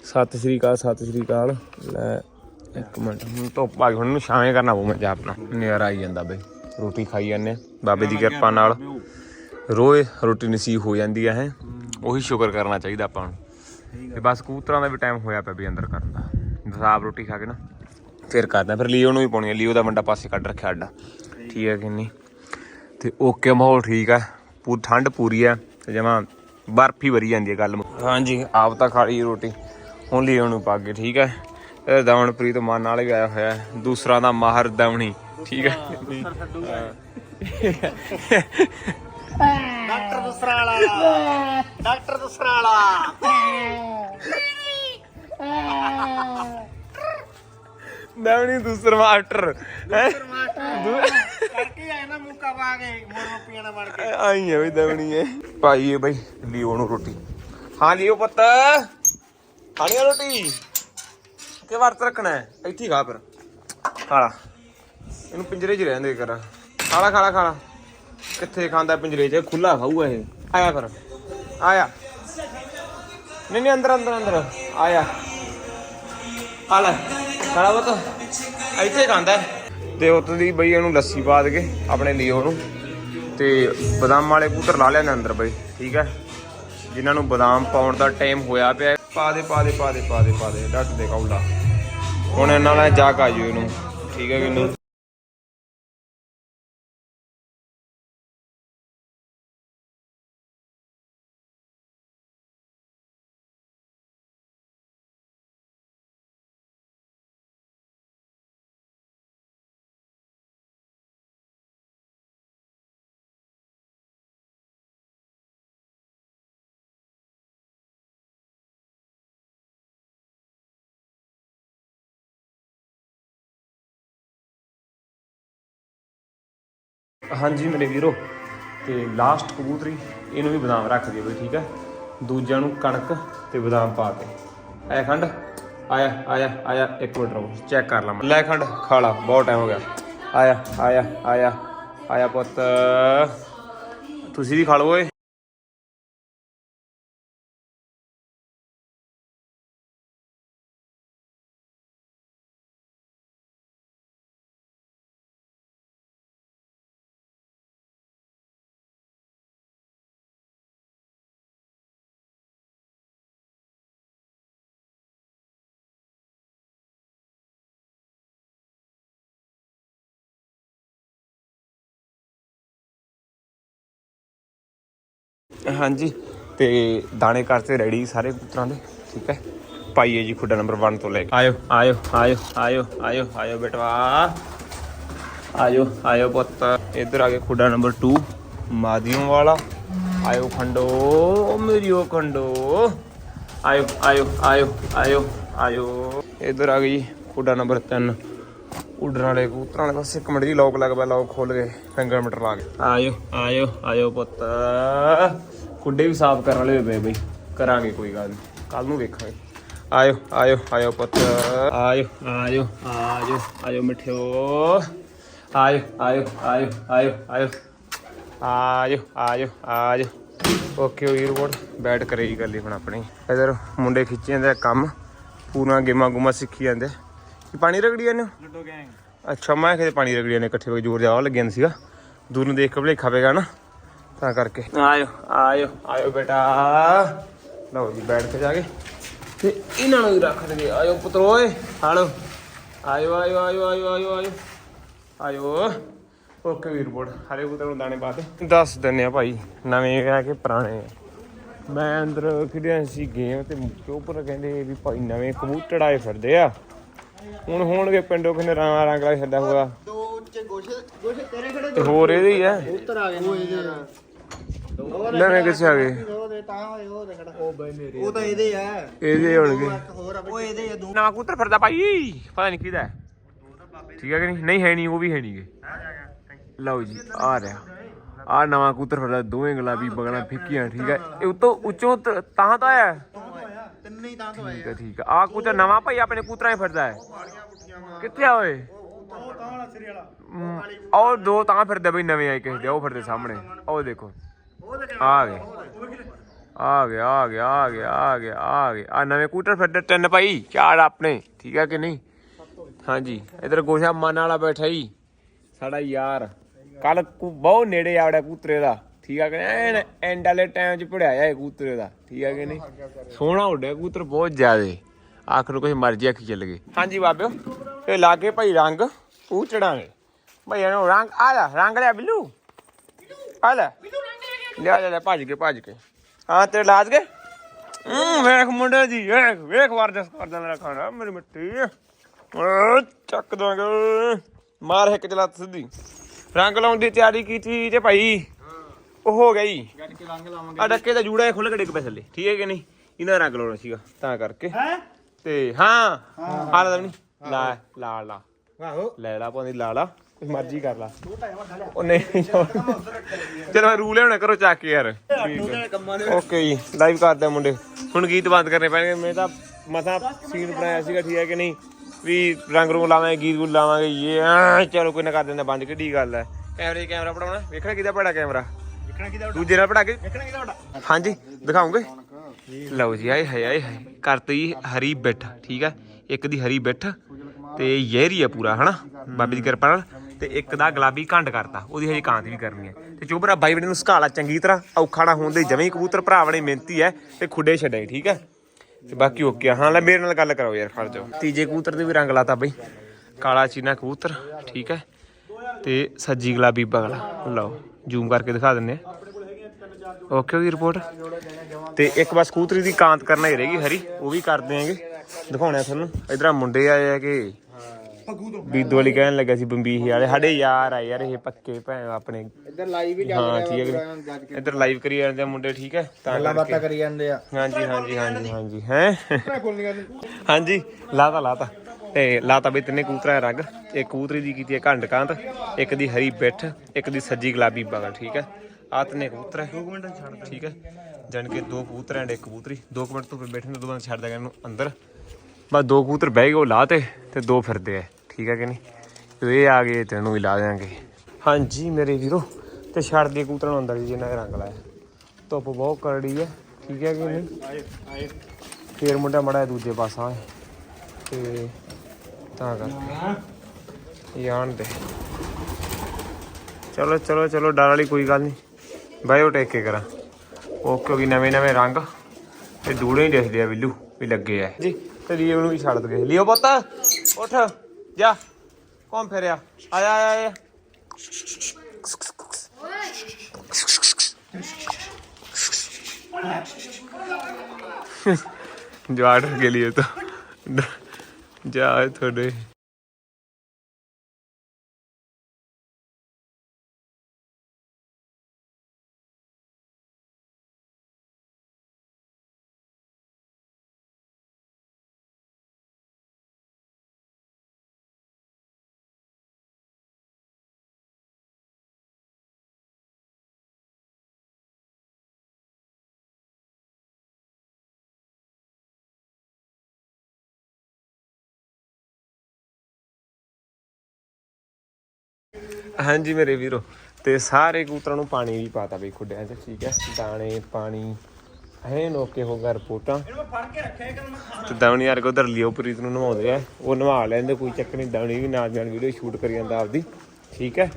ਸਤਿ ਸ੍ਰੀ ਅਕਾਲ ਸਤਿ ਸ੍ਰੀ ਅਕਾਲ। ਲੈ ਇੱਕ ਮਿੰਟ। ਹੁਣ ਧੁੱਪ ਆ ਗਈ ਹੁਣ ਨੂੰ ਛਾਵੇਂ ਕਰਨਾ ਪਊ ਮੈਂ ਜਾ ਆਪਣਾ। ਨਜ਼ਾਰਾ ਆਈ ਜਾਂਦਾ ਬਈ। ਰੋਟੀ ਖਾਈ ਜਾਂਦੇ ਬਾਬੇ ਦੀ ਕਿਰਪਾ ਨਾਲ। ਰੋਏ ਰੋਟੀ ਨਸੀਬ ਹੋ ਜਾਂਦੀ ਹੈ। ਹੈ। ਉਹੀ ਸ਼ੁਕਰ ਕਰਨਾ ਚਾਹੀਦਾ ਆਪਾਂ ਨੂੰ। ਤੇ ਬਸ ਕਬੂਤਰਾਂ ਦਾ ਵੀ ਟਾਈਮ ਹੋਇਆ ਪਿਆ ਵੀ ਅੰਦਰ ਕਰਨ ਦਾ। ਦਸਾਬ ਰੋਟੀ ਖਾ ਕੇ ਨਾ। ਫਿਰ ਕਰਦਾ। ਫਿਰ ਲੀਓ ਨੂੰ ਵੀ ਪਾਉਣੀ ਹੈ ਲੀਓ ਦਾ ਮੁੰਡਾ ਪਾਸੇ ਕੱਢ ਰੱਖਿਆ ਅੱਡਾ ਠੀਕ ਹੈ ਕਿ ਨਹੀਂ? ਤੇ ਓਕੇ ਮਾਹੌਲ ਠੀਕ ਹੈ ਪੂਰੀ ਠੰਡ ਪੂਰੀ ਹੈ ਤੇ ਜਮਾ ਬਰਫੀ ਵਰੀ ਜਾਂਦੀ ਹੈ ਗੱਲ। ਹਾਂਜੀ ਆਪ ਤਾਂ ਖਾ ਲਈ ਰੋਟੀ। ਹੁਣ ਲਈ ਉਹਨੂੰ ਪਾ ਕੇ ਠੀਕ ਹੈ ਇਹ ਦਵਨਪ੍ਰੀਤ ਮਾਨ ਨਾਲ ਵੀ ਆਇਆ ਹੋਇਆ। ਹੈ। ਦੂਸਰਾ ਦਾ ਮਾਹਰ ਦਵਣੀ ਠੀਕ ਹੈ ਡਾਕਟਰ ਦੂਸਰਾ ਵਾਲਾ ਡਾਕਟਰ ਦੂਸਰਾ ਵਾਲਾ *laughs* *laughs* ਦਵਣੀ ਦੂਸਰਾ ਮਾਸਟਰ। ਹੈ? ਕਰਕੇ ਆਇਆ ਨਾ ਮੁੱਕਾ ਪਾ ਕੇ ਮੋਰ ਰੋਪੀਆਂ ਨਾਲ ਬਣ ਕੇ। ਆਈ ਹੈ ਬਈ ਦਵਣੀ ਹੈ ਭਾਈ ਹੈ ਬਈ ਲਿਓ ਨੂੰ ਰੋਟੀ। ਹਾਂ ਲਿਓ ਪੁੱਤ। ਖਾਣੀ ਆ ਰੋਟੀ? ਕਿ ਵਰਤ ਰੱਖਣਾ ਹੈ ਇੱਥੇ ਹੀ ਖਾ ਫਿਰ। ਖਾਲਾ ਇਹਨੂੰ ਪਿੰਜਰੇ 'ਚ ਰਹਿਣ ਦੇ ਕਰ। ਖਾਲਾ ਖਾਲਾ ਖਾਲਾ ਕਿੱਥੇ ਖਾਂਦਾ ਪਿੰਜਰੇ 'ਚ? ਖੁੱਲਾ ਖਾਊਗਾ ਇਹ। ਆਇਆ ਫਿਰ। ਆਇਆ। ਨਹੀਂ ਨਹੀਂ ਅੰਦਰ ਅੰਦਰ ਅੰਦਰ। ਆਇਆ। ਖਾਲਾ ਖਾਲਾ ਬਤ ਇੱਥੇ ਹੀ ਖਾਂਦਾ ਤੇ ਉੱਤੋਂ ਦੀ ਬਈ ਇਹਨੂੰ ਲੱਸੀ ਪਾ ਦੇ ਕੇ ਆਪਣੇ ਲਿਓ ਨੂੰ ਤੇ ਬਦਾਮ ਵਾਲੇ ਕੂਤਰ ਲਾ ਲੈਣੇ ਅੰਦਰ ਬਈ, ਠੀਕ ਹੈ? ਜਿਨ੍ਹਾਂ ਨੂੰ ਬਦਾਮ ਪਾਉਣ ਦਾ ਟਾਈਮ ਹੋਇਆ ਪਿਆ। ਪਾ ਦੇ ਪਾ ਦੇ ਪਾ ਦੇ ਪਾ ਦੇ ਪਾ ਦੇ, ਡੱਟ ਦੇ ਕੌਲਾ। ਹੁਣ ਇਹਨਾਂ ਨਾਲ ਜਾ ਕਾ ਜੂ ਇਹਨੂੰ। ਠੀਕ ਹੈ ਕਿ ਨਹੀਂ ਹਾਂਜੀ ਮੇਰੇ ਵੀਰੋ, ਤੇ ਲਾਸਟ ਕਬੂਤਰੀ, ਇਹਨੂੰ ਵੀ ਬਦਾਮ ਰੱਖ ਦਿਓ ਬਈ ਠੀਕ ਹੈ? ਦੂਜਿਆਂ ਨੂੰ ਕਣਕ ਤੇ ਬਦਾਮ ਪਾ ਕੇ। ਐ ਖੰਡ? ਆਇਆ ਆਇਆ ਆਇਆ, ਇੱਕ ਮਿੰਟ ਰੁਕ ਚੈੱਕ ਕਰ ਲਾਂ ਲੈ ਖੰਡ, ਖਾ ਲਾ, ਬਹੁਤ ਟਾਈਮ ਹੋ ਗਿਆ। ਆਇਆ ਆਇਆ ਆਇਆ ਆਇਆ ਪੁੱਤ। ਤੁਸੀਂ ਵੀ ਖਾ ਲਓ ਓਏ। ਹਾਂਜੀ ਤੇ ਦਾਣੇ ਕਰਤੇ ਰੈਡੀ ਸਾਰੇ ਕਬੂਤਰਾਂ ਦੇ ਠੀਕ ਹੈ? ਪਾਈਏ ਜੀ ਖੁੱਡਾ ਨੰਬਰ 1 ਤੋਂ ਲੈ ਕੇ। ਆਇਓ। ਆਇਓ ਆਇਓ ਆਇਓ ਆਇਓ ਆਇਓ ਬੇਟਵਾ। ਆਇਓ ਆਇਓ ਪੁੱਤ। ਇੱਧਰ ਆ ਕੇ ਖੁੱਡਾ ਨੰਬਰ 2 ਮਾਦੀਓਂ ਵਾਲਾ। ਆਇਓ ਖੰਡੋ ਮੇਰੀ ਉਹ ਖੰਡੋ। ਆਇਓ ਆਇਓ ਆਇਓ ਆਇਓ ਆਇਓ। ਇੱਧਰ ਆ ਗਈ ਖੁੱਡਾ ਨੰਬਰ 3 ਉੱਡਣ ਵਾਲੇ ਕਬੂਤਰਾਂ ਵਾਲੇ ਬਸ ਇੱਕ ਮਿੰਟ ਜੀ ਲੋਕ ਲੱਗ ਪਿਆ ਲੋਕ ਖੋਲ ਗਏ ਫਿੰਗਰ ਮੀਟਰ ਲਾ ਕੇ। ਆਇਓ ਆਇਓ ਆਇਓ ਪੁੱਤ। ਖੁੱਡੇ ਵੀ ਸਾਫ਼ ਕਰਨ ਵਾਲੇ ਹੋਏ ਪਏ ਬਈ। ਕਰਾਂਗੇ ਕੋਈ ਗੱਲ ਨਹੀਂ ਕੱਲ ਨੂੰ ਵੇਖਾਂਗੇ। ਆਇਓ ਆਇਓ ਆਇਓ ਪੁੱਤ। ਆਇਓ ਆਇਓ ਆਇਓ ਆਇਓ ਮਿੱਠਿਓ। ਆਇਓ ਆਇਓ ਆਇਓ ਆਇਓ ਆਇਓ। ਆਜੋ ਆਜੋ ਆਜੋ ਓਕੇ ਹੋਈ ਰਿਪੋਰਟ ਬੈਟ ਕਰੇ ਜੀ ਗੱਲ ਹੀ ਹੁਣ ਆਪਣੀ। ਇਧਰ ਮੁੰਡੇ ਖਿੱਚੀ ਜਾਂਦੇ ਕੰਮ। ਪੂਰਾ ਗੇਮਾਂ ਗੁਮਾ ਸਿੱਖੀ ਜਾਂਦੇ। ਕੀ ਪਾਣੀ ਰਗੜੀ ਜਾਂਦੇ ਹੋ? ਲੱਡੋ ਗੈਂਗ। ਅੱਛਾ ਮੈਂ ਕਿਤੇ ਪਾਣੀ ਰਗੜੀ ਜਾਂਦੇ ਇਕੱਠੇ ਹੋ ਕੇ ਜ਼ੋਰ ਜਾਵਾ ਲੱਗਿਆ ਸੀਗਾ। ਦੂਰ ਨੂੰ ਦੇਖ ਕੇ ਭਲੇਖਾ ਪਏਗਾ ਨਾ ਤਾਂ ਕਰਕੇ। ਆਇਓ ਆਇਓ। ਆਇਓ ਬੇਟਾ। ਲਓ ਜੀ ਬੈਠ ਕੇ ਜਾ ਕੇ। ਤੇ ਇਹਨਾਂ ਨੂੰ ਵੀ ਰੱਖ ਦੇਗੇ ਆਇਓ ਪੁੱਤਰੋ ਓਏ ਹਾਲੋ। ਆਇਓ ਆਇਓ ਆਇਓ ਆਇਓ ਆਇਓ ਆਇਓ। ਆਇਓ। ਓਕੇ ਵੀਰ ਬੋੜ ਹਰੇ ਪੁੱਤਰ ਨੂੰ ਦਾਣੇ ਬਾਤ ਦੱਸ ਦਿੰਨੇ ਆ ਭਾਈ ਨਵੇਂ ਆ ਕਿ ਪੁਰਾਣੇ? ਆ ਮੈਂ ਅੰਦਰ ਖੇਡਿਆ ਸੀ ਗੇਮ ਤੇ ਮੁੱਕੇ ਉੱਪਰ ਕਹਿੰਦੇ ਵੀ ਭਾਈ ਨਵੇਂ ਕਬੂਤਰ ਆਏ ਫਿਰਦੇ ਆ। ਹੁਣ ਹੋਣਗੇ ਪਿੰਡੋਂ ਕਿਨੇ ਰੰਗ ਰੰਗ ਲਾਈ ਫਿਰਦਾ ਹੋਊਗਾ। ਦੋ ਉੱਚੇ ਗੋਸ਼ੇ ਗੋਸ਼ੇ ਤੇਰੇ ਖੜੇ ਤੇ ਹੋਰ ਇਹਦੇ ਹੀ ਆ। ਉੱਤਰ ਆ ਗਏ ਉਹ ਇਹਦੇ ਨਵੇਂ ਕਿੱਥੇ ਆ ਗਏ? ਉਹ ਦੇ ਤਾਂ ਹੋਏ ਉਹ ਦੇ ਖੜਾ। ਉਹ ਬਈ ਮੇਰੇ ਉਹ ਤਾਂ ਇਹਦੇ ਆ। ਇਹਦੇ ਹੋਣਗੇ। ਇੱਕ ਹੋਰ ਆ ਉਹ ਇਹਦੇ ਆ ਦੋ। ਨਵਾਂ ਕਬੂਤਰ ਫਿਰਦਾ ਭਾਈ ਪਤਾ ਨਹੀਂ ਕਿਹਦਾ। ਠੀਕ ਹੈ ਕਿ ਨਹੀਂ? ਨਹੀਂ ਹੈ ਨਹੀਂ ਉਹ ਵੀ ਹੈ ਨਹੀਂਗੇ ਲਓ ਜੀ ਆ ਰਿਹਾ। ਆ ਨਵਾਂ ਕਬੂਤਰ ਫਿਰਦਾ ਦੋਵੇਂ ਗੁਲਾਬੀ ਬਗਲਾਂ ਫਿੱਕੀਆਂ ਠੀਕ ਹੈ ਇਹ ਉਤੋਂ ਉੱਚੋਂ ਤ- ਤਾਂ ਤਾਂ ਆਇਆ। ਤਿੰਨੇ ਹੀ ਤਾਂ ਤੋਂ ਆਏ ਠੀਕ ਹੈ ਠੀਕ ਹੈ। ਆ ਕਬੂਤਰ ਨਵਾਂ ਭਾਈ ਆਪਣੇ ਕਬੂਤਰਾਂ 'ਚ ਫਿਰਦਾ ਹੈ। ਕਿੱਥੇ ਆ ਓਏ? ਉਹ ਤਾਂ ਵਾਲਾ ਸਿਰੇ ਵਾਲਾ। ਉਹ ਦੋ ਤਾਂ ਫਿਰਦੇ ਬਈ ਨਵੇਂ ਆਏ ਕਿਸੇ ਦੇ ਉਹ ਫਿਰਦੇ ਸਾਹਮਣੇ। ਉਹ ਦੇਖੋ ਆ ਗਏ ਆ ਗਿਆ ਆ ਗਿਆ ਆ ਗਿਆ ਆ ਗਿਆ ਆ ਗਿਆ। ਆ ਨਵੇਂ ਕੂਟਰ ਫਿਰਦੇ ਤਿੰਨ ਭਾਈ ਚਾਰ ਆਪਣੇ। ਠੀਕ ਹੈ ਕਿ ਨਹੀਂ? ਹਾਂਜੀ। ਇਧਰ ਗੋਸ਼ਾ ਮਨ ਵਾਲਾ ਬੈਠਾ ਹੀ ਸਾਡਾ ਯਾਰ। ਕੱਲ ਬਹੁਤ ਨੇੜੇ ਆਵੜਾ ਕੂਤਰੇ ਦਾ। ਠੀਕ ਹੈ ਕਿ ਐਨ ਐਂਡ ਵਾਲੇ ਟਾਈਮ 'ਚ ਪੜਿਆਇਆ ਇਹ ਕੂਤਰੇ ਦਾ ਠੀਕ ਹੈ ਕਿ ਨਹੀਂ? ਸੋਹਣਾ ਉੱਡਿਆ ਕੂਤਰ ਬਹੁਤ ਜ਼ਿਆਦੇ। ਆਖਰ ਨੂੰ ਕੁਝ ਮਰਜ਼ੀ ਆਖੀ ਚੱਲ ਗਏ। ਹਾਂਜੀ ਬਾਬਿਓ ਇਹ ਲਾਗੇ ਭਾਈ ਰੰਗ ਉਹ ਚੜਾਂਗੇ। ਭਾਈ ਇਹਨੂੰ ਰੰਗ, ਆ ਲੈ, ਰੰਗ ਲਿਆ ਬਿੱਲੂ। ਆ ਲੈ। ਲਿਆ ਲੈ ਭੱਜ ਕੇ ਭੱਜ ਕੇ। ਹਾਂ ਤੇ ਲਾਜ ਗਏ? ਹੂੰ, ਵੇਖ ਮੁੰਡੇ ਜੀ ਵੇਖ ਵੇਖ ਵਰਜਸ ਕਰਦਾ ਮੇਰਾ ਖਾਣਾ, ਮੇਰੀ ਮਿੱਟੀ। ਚੱਕ ਦਾਂਗੇ। ਮਾਰ ਇੱਕ ਚਲਾ ਸਿੱਧੀ। ਰੰਗ ਲਾਉਣ ਦੀ ਤਿਆਰੀ ਕੀਤੀ ਤੇ ਭਾਈ। ਉਹ ਹੋ ਗਈ ਗੱਡ ਕੇ ਰੰਗ ਲਾਵਾਂਗੇ ਆ ਡੱਕੇ ਦਾ ਜੂੜਾ ਖੁੱਲ ਕੇ ਡਿੱਗ ਪਿਆ ਥੱਲੇ। ਠੀਕ ਹੈ ਕਿ ਨਹੀਂ? ਇਹਨਾਂ ਰੰਗ ਲਾਉਣਾ ਸੀਗਾ ਤਾਂ ਕਰਕੇ। ਹੈ? ਤੇ ਹਾਂ। ਨਹੀਂ ਲਾ ਲਾ ਲਾ ਆਹੋ। ਲੈ ਲਾ ਪਾਉਂਦੀ ਲਾ ਲਾ ਕੁਝ ਮਰਜ਼ੀ ਕਰ ਲਾ। ਉਹ ਨਹੀਂ। ਚਲੋ ਮੈਂ ਰੂਲ ਲਿਆਉਣਾ ਕਰੋ ਚੱਕ ਕੇ ਯਾਰ ਓਕੇ ਜੀ ਲਾਈਵ ਕਰਦੇ ਆ ਮੁੰਡੇ। ਹੁਣ ਗੀਤ ਬੰਦ ਕਰਨੇ ਪੈਣਗੇ। ਮੈਂ ਤਾਂ ਮਸਾ ਸੀਨ ਬਣਾਇਆ ਸੀਗਾ ਠੀਕ ਹੈ ਕਿ ਨਹੀਂ? ਵੀ ਰੰਗ ਰੂਲ ਲਾਵਾਂਗੇ ਗੀਤ ਗੂਤ ਲਾਵਾਂਗੇ। ਇਹ ਚਲੋ ਕੋਈ ਨਾ ਕਰ ਦਿੰਦੇ ਬੰਦ ਕਿੱਡੀ ਗੱਲ ਹੈ। ਕੈਮਰੇ ਕੈਮਰਾ ਪੜਾਉਣਾ। ਵੇਖਣਾ ਕਿਹਦਾ ਪੜਾ ਕੈਮਰਾ। ਦੂਜੇ ਨਾਲ ਪੜਾ ਕੇ? ਹਾਂਜੀ ਦਿਖਾਉਂਗੇ? ਲਓ ਜੀ ਆਏ ਹਾਏ ਆਏ ਹਾਏ। ਕਰਤੀ ਹਰੀ ਬਿੱਠ ਠੀਕ ਹੈ ਇੱਕ ਦੀ ਹਰੀ ਬਿੱਠ ਤੇ ਯਹਿਰੀ ਆ ਪੂਰਾ ਹਨਾ? ਬਾਬੇ ਦੀ ਕਿਰਪਾ ਨਾਲ। ਤੇ ਇੱਕ ਦਾ ਗੁਲਾਬੀ ਘੰਡ ਕਰਤਾ ਉਹਦੀ ਹਜੇ ਕਾਂਤ ਵੀ ਕਰਨੀ ਹੈ ਤੇ ਚੋਬਰਾ ਬਾਈ ਬਣੇ ਨੂੰ ਸਕਾਲਾ ਚੰਗੀ ਤਰ੍ਹਾਂ। ਔਖਾ ਨਾ ਹੋਣ ਦੇ ਜਵੇਂ ਹੀ ਕਬੂਤਰ ਭਰਾ ਬਣੇ ਮਿਹਨਤੀ ਹੈ ਤੇ ਖੁੱਡੇ ਛੱਡੇ ਠੀਕ ਹੈ ਤੇ ਬਾਕੀ ਓਕੇ। ਹਾਂ ਲੈ ਮੇਰੇ ਨਾਲ ਗੱਲ ਕਰਾਓ ਯਾਰ ਫੜ ਜਾਓ। ਤੀਜੇ ਕਬੂਤਰ ਦੇ ਵੀ ਰੰਗ ਲਾਤਾ ਬਈ। ਕਾਲਾ ਚੀਨਾ ਕਬੂਤਰ ਠੀਕ ਹੈ ਤੇ ਸੱਜੀ ਗੁਲਾਬੀ ਬਗਲਾ। ਲਓ ਜ਼ੂਮ ਕਰਕੇ ਦਿਖਾ ਦਿੰਨੇ ਆ। ਓਕੇ ਦੀ ਰਿਪੋਰਟ ਤੇ ਇੱਕ ਬਸ ਕੂਤਰੀ ਦੀ ਕਾਂਤ ਕਰਨਾ ਹੀ ਰਹੇਗੀ ਹਰੀ। ਉਹ ਵੀ ਕਰ ਦਿਆਂਗੇ। ਦਿਖਾਉਣਾ ਤੁਹਾਨੂੰ। ਇਧਰ ਮੁੰਡੇ ਆਏ ਆ ਕਿ ਬੀਦੋ ਵਾਲੀ ਕਹਿਣ ਲੱਗਾ ਸੀ ਬੰਬੀਹੀ ਵਾਲੇ। ਸਾਡੇ ਯਾਰ ਆ ਯਾਰ ਇਹ ਪੱਕੇ ਭੈਣ ਆਪਣੇ। ਇੱਧਰ ਲਾਈਵ ਵੀ ਹਾਂ ਠੀਕ ਹੈ ਇਧਰ ਲਾਈਵ ਕਰੀ ਜਾਂਦੇ ਆ ਮੁੰਡੇ ਠੀਕ ਹੈ? ਤਾਂ ਗੱਲਾਂ ਬਾਤਾਂ ਕਰੀ ਜਾਂਦੇ ਆ। ਹਾਂਜੀ ਹਾਂਜੀ ਹਾਂਜੀ ਹਾਂਜੀ ਹੈ? ਹਾਂਜੀ ਲਾਤਾ ਲਾਤਾ। ਤੇ ਲਾਤਾ ਬਈ ਤਿੰਨੇ ਕੂਤਰਾ ਰੰਗ। ਇੱਕ ਕੂਤਰੀ ਦੀ ਕੀਤੀ ਹੈ ਘੰਡ ਕਾਂਤ ਇੱਕ ਦੀ ਹਰੀ ਬਿੱਠ ਇੱਕ ਦੀ ਸੱਜੀ ਗੁਲਾਬੀ ਬਗਲ ਠੀਕ ਹੈ? ਆ ਤਿੰਨੇ ਕਬੂਤਰ ਹੈ। 2 ਮਿੰਟ ਛੱਡ ਠੀਕ ਹੈ? ਜਾਣ ਕੇ ਦੋ ਕਬੂਤਰ ਐਂਡ ਇੱਕ ਕਬੂਤਰੀ 2 ਮਿੰਟ ਤੋਂ ਬੈਠੇ ਨੇ ਦੋ ਬੰਦ ਛੱਡ ਦਾਂਗੇ ਇਹਨੂੰ ਅੰਦਰ। ਬਸ ਦੋ ਕਬੂਤਰ ਬਹਿ ਗਏ ਉਹ ਲਾਤੇ ਤੇ ਦੋ ਫਿਰਦੇ ਆ। ਠੀਕ ਹੈ ਕਿ ਨਹੀਂ? ਇਹ ਆ ਗਏ ਤੇ ਇਹਨੂੰ ਵੀ ਲਾ ਦਿਆਂਗੇ। ਹਾਂਜੀ ਮੇਰੇ ਵੀਰੋ ਤੇ ਛੱਡ ਦੇ ਕਬੂਤਰਾਂ ਨੂੰ ਅੰਦਰ ਜੀ ਇਹਨਾਂ ਨੇ ਰੰਗ ਲਾਇਆ। ਧੁੱਪ ਬਹੁਤ ਕਰੜੀ ਹੈ। ਠੀਕ ਹੈ ਕਿ ਨਹੀਂ? ਫੇਰ ਮੁੰਡਾ ਮੜਾ ਦੂਜੇ ਪਾਸਾ ਤੇ ਤਾਂ ਕਰਕੇ ਯਾਨ ਦੇ ਚਲੋ ਚਲੋ ਚਲੋ ਡਰ ਵਾਲੀ ਕੋਈ ਗੱਲ ਨਹੀਂ ਬਾਇਓ ਟੇਕ ਕੇ ਕਰਾਂ ਉਹ ਕਿਉਂਕਿ ਨਵੇਂ ਨਵੇਂ ਰੰਗ ਤੇ ਦੂੜੇ ਹੀ ਦਿਖਦੇ ਆ ਬਿੱਲੂ ਵੀ ਲੱਗੇ ਆ ਜੀ ਤੇ ਲੀਓ ਨੂੰ ਵੀ ਛੱਡ ਦਗੇ ਲੀਓ ਪੁੱਤ ਉੱਠ ਜਾ ਘੁੰਮ ਫਿਰਿਆ ਆਇਆ ਆਇਆ ਆਇਆ जो ऑर्डर के लिए तो ਜਾਏ ਤੁਹਾਡੇ। ਹਾਂਜੀ ਮੇਰੇ ਵੀਰੋ, ਤੇ ਸਾਰੇ ਕਬੂਤਰਾਂ ਨੂੰ ਪਾਣੀ ਵੀ ਪਾਤਾ ਬਈ ਖੁੱਡਿਆਂ 'ਚ, ਠੀਕ ਹੈ? ਦਾਣੇ, ਪਾਣੀ, ਐ ਨੋਕੇ ਹੋ ਗਿਆ ਰਿਪੋਰਟਾਂ। ਇਹਨੂੰ ਮੈਂ ਫੜ ਕੇ ਰੱਖਿਆ ਤੇ ਦਾਵਣੀ ਯਾਰ ਉਧਰ ਲਿਓ, ਪ੍ਰੀਤ ਨੂੰ ਨਵਾਉਂਦੇ ਆ। ਉਹ ਨਵਾ ਲੈਂਦੇ, ਕੋਈ ਚੱਕਰ ਨਹੀਂ ਦਾਵਣੀ ਵੀ ਨਾਲ ਨਾਲ ਵੀਡੀਓ ਸ਼ੂਟ ਕਰੀ ਜਾਂਦਾ ਆਪਦੀ, ਠੀਕ ਹੈ?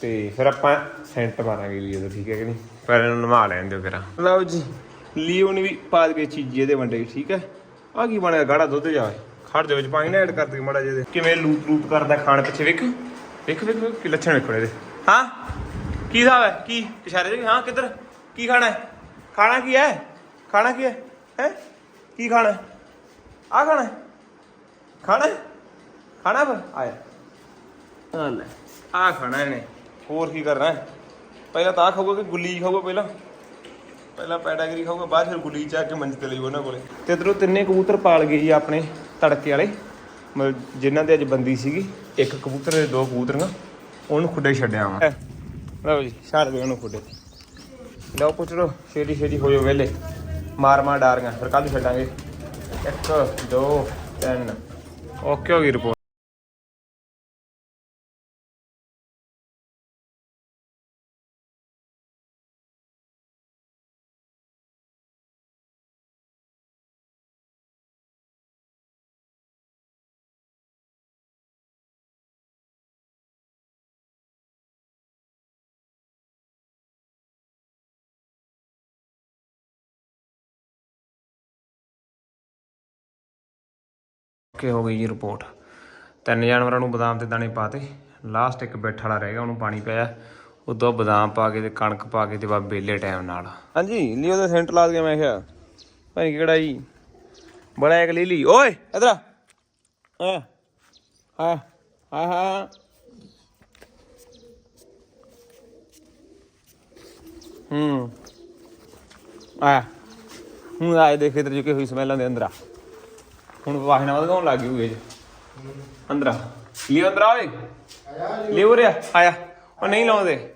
ਤੇ ਫਿਰ ਆਪਾਂ ਸੈਂਟ ਮਾਰਾਂਗੇ ਵੀ ਉਹਦਾ ਠੀਕ ਹੈ ਕਿ ਨਹੀਂ? ਪਰ ਇਹਨੂੰ ਨਵਾ ਲੈਣ ਦਿਓ ਫਿਰ। ਲਓ ਜੀ, ਲਿਓ ਨੇ ਵੀ ਪਾ ਕੇ ਚੀਜ਼ੀ ਦੇ ਵੰਡੇ ਠੀਕ ਹੈ? ਆ ਕੀ ਬਣਿਆ, ਗਾੜਾ ਦੁੱਧ ਜਾਵੇ ਖੜ ਦੇ ਵਿੱਚ, ਪਾਣੀ ਨਾ ਐਡ ਕਰ ਦੇ ਮੜਾ ਜਿਹਦੇ ਕਿਵੇਂ ਲੂਪ ਲੂਪ ਕਰਦਾ ਖਾਣ ਪਿੱਛੇ ਵੇਖ। ਵੇਖ ਵੇਖ ਵੇਖ, ਕੀ ਲੱਛਣ ਵੇਖੋ ਇਹਦੇ। ਹਾਂ? ਕੀ ਹਿਸਾਬ ਹੈ? ਕੀ? ਇਸ਼ਾਰੇ ਦੇ ਹਾਂ ਕਿੱਧਰ? ਕੀ ਖਾਣਾ ਹੈ? ਖਾਣਾ ਕੀ ਹੈ? ਖਾਣਾ ਕੀ ਹੈ? ਹੈ? ਕੀ ਖਾਣਾ ਹੈ? ਆ ਖਾਣਾ ਹੈ? ਖਾਣਾ ਹੈ? ਖਾਣਾ ਪਰ ਆਇਆ। ਆ ਲੈ ਆ ਖਾਣਾ ਇਹਨੇ। ਹੋਰ ਕੀ ਕਰਨਾ ਹੈ? ਪਹਿਲਾਂ ਤਾਂ ਆਹ ਖਾਊਗਾ ਕਿ ਗੁੱਲੀ ਖਾਊਗਾ ਪਹਿਲਾਂ? ਪਹਿਲਾਂ ਪੈਡਾਗਰੀ ਖਾਊਗਾ ਬਾਅਦ ਫਿਰ ਗੁੱਲੀ ਚੱਕ ਕੇ ਮੰਜ ਤੇ ਲਈ ਉਹਨਾਂ ਕੋਲੇ। ਤੇ ਇਧਰੋਂ ਤਿੰਨੇ ਕਬੂਤਰ ਪਾਲ ਗਏ ਜੀ ਆਪਣੇ ਤੜਕੇ ਵਾਲੇ। ਮਤਲਬ ਜਿਨ੍ਹਾਂ ਦੇ ਅੱਜ ਬੰਦੀ ਸੀਗੀ। ਇੱਕ ਕਬੂਤਰ ਦੇ ਦੋ ਕਬੂਤਰੀਆਂ, ਉਹਨੂੰ ਖੁੱਡੇ ਛੱਡਿਆ ਵਾ। ਲਓ ਜੀ, ਛੱਡ ਦਿਓ ਉਹਨੂੰ ਖੁੱਡੇ। ਲਓ ਪੁੱਤਰੋ, ਛੇਤੀ ਛੇਤੀ ਹੋ ਜਾਓ ਵੇਲੇ ਮਾਰ ਮਾਰ ਡਾਰੀਆਂ, ਫਿਰ ਕੱਲ ਛੱਡਾਂਗੇ। 1 2 3 ਓਕੇ ਹੋ ਗਈ ਰਿਪੋਰਟ ਓਕੇ ਹੋ ਗਈ ਜੀ ਰਿਪੋਰਟ ਤਿੰਨ ਜਾਨਵਰਾਂ ਨੂੰ ਬਦਾਮ ਤੇ ਦਾਣੇ ਪਾਤੇ। ਲਾਸਟ ਇੱਕ ਬੈਠ ਵਾਲਾ ਰਹਿ ਗਿਆ, ਉਹਨੂੰ ਪਾਣੀ ਪਾਇਆ ਉਦੋਂ ਬਦਾਮ ਪਾ ਕੇ ਤੇ ਕਣਕ ਪਾ ਕੇ ਤੇ ਬਾ ਬੇਲੇ ਟਾਈਮ ਨਾਲ। ਹਾਂਜੀ ਲਿਓ ਦਾ ਸੈਂਟਰ ਲਾ ਗਿਆ ਮੈਂ ਕਿਹਾ। ਭਾਈ ਕਿਹੜਾ ਜੀ? ਬੜਾ ਇੱਕ ਲੈ ਲਈ ਓਏ, ਇਧਰ ਆ। ਆ ਆ ਆ ਹੂੰ। ਆ। ਹੁਣ ਆਏ ਦੇਖੇ ਇਧਰ ਜੋ ਕਿ ਹੋਈ ਸਮੈਲ ਆਉਂਦੇ ਅੰਦਰ ਆ। ਹੁਣ ਵਾਹਨਾ ਵਧਾਉਣ ਲੱਗ ਗਈ ਹੋਏ ਜੀ ਅੰਦਰ। ਲਿਓ ਅੰਦਰ ਓਏ। ਲਿਓ ਰਿਆ ਆਇਆ। ਉਹ ਨਹੀਂ ਲਾਉਂਦੇ।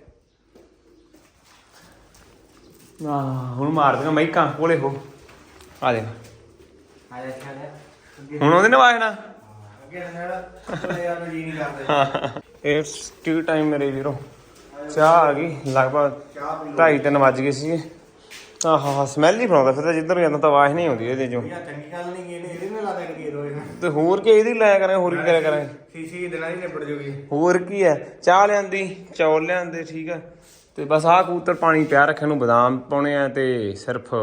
ਨਾ ਹੁਣ ਮਾਰ ਦੇਗਾ ਮਾਈਕਾਂ ਕੋਲੇ ਹੋ ਆ ਦੇ ਹੁਣ ਉਹਦੇ ਨੇ ਵਾਹਣਾ ਅੱਗੇ ਨੇੜਾ ਟਾਈਮ ਮੇਰੇ ਵੀਰੋ। ਚਾਹ ਆ ਗਈ। ਲਗਭਗ ਚਾਹ ਪੀ ਢਾਈ ਤਿੰਨ ਵੱਜ ਗਏ ਸੀ ਆਹ ਹਾ ਸਮੈਲ ਨਹੀਂ ਫਰਾਉਂਦਾ ਫਿਰ ਤਾਂ ਜਿੱਧਰ ਜਾਂਦਾ ਤਾਂ ਆਵਾਜ਼ ਨਹੀਂ ਆਉਂਦੀ ਇਹਦੇ ਚੋਂ। ਯਾ ਚੰਗੀ ਗੱਲ ਨਹੀਂ ਇਹਨੇ ਇਹਦੇ ਨਾਲ ਲਾ ਦੇ ਰੋਜ਼। ਤੇ ਹੋਰ ਕੀ ਇਹਦੀ ਲਾਇਆ ਕਰਾਂਗੇ ਹੋਰ ਕੀ ਕਰਿਆ ਕਰਾਂਗੇ ਸੀਸੀ ਦਿਨਾਂ ਦੀ ਨਿਬੜ ਜੂਗੀ। ਹੋਰ ਕੀ ਹੈ? ਚਾਹ ਲਿਆਂਦੀ ਚੌਲ ਲਿਆਂਦੇ ਠੀਕ ਹੈ ਤੇ ਬਸ ਆਹ ਕਬੂਤਰ ਪਾਣੀ ਪਿਆ ਰੱਖਣ ਨੂੰ ਬਦਾਮ ਪਾਉਣੇ ਆ ਤੇ ਸਿਰਫ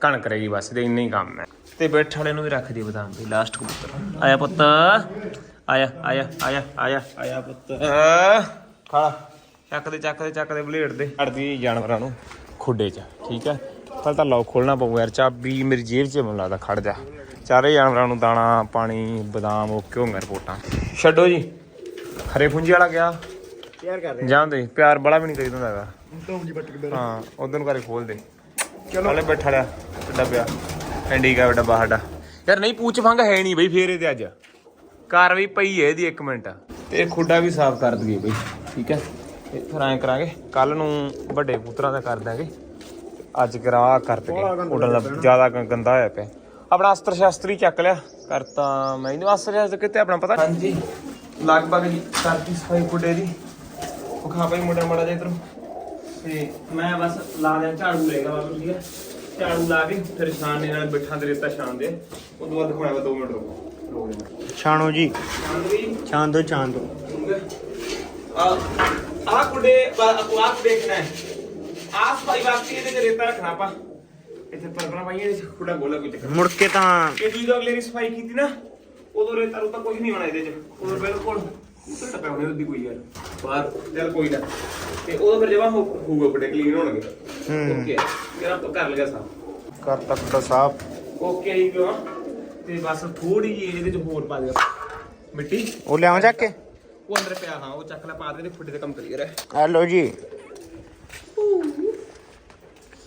ਕਣਕ ਰਹੀ ਬਸ ਤੇ ਇੰਨਾ ਹੀ ਕੰਮ ਹੈ। ਤੇ ਬੈਠ ਵਾਲੇ ਨੂੰ ਵੀ ਰੱਖ ਦੀ ਬਦਾਮ ਤੇ ਲਾਸਟ ਕਬੂਤਰ। ਆਇਆ ਪੁੱਤ। ਆਇਆ ਆਇਆ ਆਇਆ ਆਇਆ ਆਇਆ ਪੁੱਤ। ਖਾਲਾ ਚੱਕ ਦੇ ਚੱਕ ਦੇ ਚੱਕ ਦੇ ਬਲੇਡ ਦੇ। ਅੜਦੀ ਜਾਨਵਰਾਂ ਨੂੰ। ਖੁੱਡੇ 'ਚ ਠੀਕ ਹੈ? ਕੱਲ ਤਾਂ ਲੌਕ ਖੋਲਣਾ ਪਊਗਾ ਯਾਰ ਚਾਬੀ ਮੇਰੀ ਜੇਬ 'ਚ ਮੈਨੂੰ ਲੱਗਦਾ ਖੜ ਜਾ। ਚਾਰੇ ਜਾਨਵਰਾਂ ਨੂੰ ਦਾਣਾ ਪਾਣੀ ਬਦਾਮ ਓਕੇ ਹੋਣਗੇ ਰਿਪੋਰਟਾਂ? ਛੱਡੋ ਜੀ। ਹਰੇ ਫੁੰਜੀ ਵਾਲਾ ਗਿਆ ਯਾਰ ਕਰਦੇ ਜਾਂਦੇ ਪਿਆਰ ਬੜਾ ਵੀ ਨਹੀਂ ਕਰੀਦਾ ਹੁੰਦਾ ਹੈਗਾ। ਤੋਂ ਜੀ ਬੱਟ ਕੇ ਹਾਂ ਕਰੇ ਖੋਲ ਦੇ। ਚਲੋ। ਹਲੇ ਬੈਠਾ ਲਿਆ ਵੱਡਾ ਪਿਆ। ਹੈਂਡੀਕੈਪ ਡੱਬਾ ਸਾਡਾ ਯਾਰ ਨਹੀਂ ਪੂਛ ਫੰਗ ਹੈ ਨਹੀਂ ਬਈ ਫੇਰ ਇਹਦੇ ਅੱਜ। ਕਾਰ ਵੀ ਪਈ ਹੈ ਇਹਦੀ 1 ਮਿੰਟ। ਤੇ ਖੁੱਡਾ ਵੀ ਸਾਫ਼ ਕਰ ਦਈਏ ਬਈ ਠੀਕ ਹੈ? ਤੇ ਫਿਰ ਐਂ ਕਰਾਂਗੇ ਕੱਲ ਨੂੰ ਵੱਡੇ ਪੁੱਤਰਾਂ ਦਾ ਕਰ ਦਾਂਗੇ ਅੱਜ ਕਰਾ ਕਰ ਉਡਣ ਦਾ ਜ਼ਿਆਦਾ ਗੰਦਾ ਹੋਇਆ ਪਿਆ। ਆਪਣਾ ਅਸਤਰ ਸ਼ਾਸਤਰੀ ਚੱਕ ਲਿਆ। ਕਰਤਾ ਮੈਨੂੰ ਅਸਤਰ ਸ਼ਾਸਤਰ ਕਿਤੇ ਆਪਣਾ ਪਤਾ। ਹਾਂਜੀ। ਲਗਭਗ ਜੀ ਕਰਤੀ ਸਫ਼ਾਈ ਖੁੱਡੇ ਦੀ। ਉਹ ਖਾ ਭਾਈ ਮੁੰਡਾ ਮੜਾ ਜਾ ਇਧਰੋਂ। ਤੇ ਮੈਂ ਬਸ ਲਾ ਦਿਆਂ ਝਾੜੂ ਲੈਗਾ ਬਾਬੂ ਠੀਕ ਹੈ ਝਾੜੂ ਲਾ ਕੇ ਫਿਰ ਸ਼ਾਨ ਦੇ ਨਾਲ ਬਿਠਾਂ ਦੇ ਰੇਤਾ ਸ਼ਾਨ ਦੇ। ਉਹ ਤੋਂ ਬਾਅਦ ਦਿਖਾਉਣਾ 2 ਮਿੰਟ ਰੁਕੋ। ਰੁਕੋ ਜੀ। ਛਾਣੋ ਜੀ। ਛਾਣ ਦੋ ਛਾਣ ਦੋ। ਆ ਆ ਕੁੜੇ ਆਪ ਦੇਖਣਾ ਹੈ ਆਸ ਭਾਈ ਬਾਕੀ ਇਹਦੇ ਚ ਰੇਤਾ ਰੱਖਣਾ ਆਪਾਂ ਇੱਥੇ ਪਰਪਰਾ ਪਾਈਏ ਇਹਦੇ ਚ ਕੁੜਾ ਗੋਲਾ ਕੋਈ ਚੱਕਰ ਮੁੜ ਕੇ ਤਾਂ ਇਹ ਦੂਜੀ ਅਗਲੇ ਦੀ ਸਫ਼ਾਈ ਕੀਤੀ ਨਾ ਉਦੋਂ ਰੇਤਾ ਰੂਤਾ ਕੁਝ ਨਹੀਂ ਹੋਣਾ ਇਹਦੇ ਚ ਉਦੋਂ ਬਿਲਕੁਲ ਉੱਤਰ ਟੱਪਿਆ ਹੋਣੇ ਉਹਦੀ ਕੋਈ ਯਾਰ ਬਾਹਰ ਚੱਲ ਕੋਈ ਨਾ ਤੇ ਉਦੋਂ ਫਿਰ ਜਵਾ ਹੋਊਗਾ ਬੜੇ ਕਲੀਨ ਹੋਣਗੇ ਓਕੇ ਮੇਰਾ ਆਪਾਂ ਕਰ ਲਿਆ ਸਾਫ਼ ਕਰ ਤੱਕ ਦਾ ਸਾਫ਼ ਓਕੇ ਹੀ ਕਿਉਂ ਤੇ ਬਸ ਥੋੜੀ ਜਿਹੀ ਇਹਦੇ ਚ ਹੋਰ ਪਾ ਦਿਓ ਮਿੱਟੀ ਉਹ ਲਿਆਵਾਂ ਚੱਕ ਕੇ ਉਹ ਅੰਦਰ ਪਿਆ ਹਾਂ ਉਹ ਚੱਕ ਲੈ ਪਾ ਦੇ ਤੇ ਫੁੱਡੇ ਤੇ ਕੰਮ ਕਲੀਅਰ ਹੈ ਆ ਲੋ ਜੀ।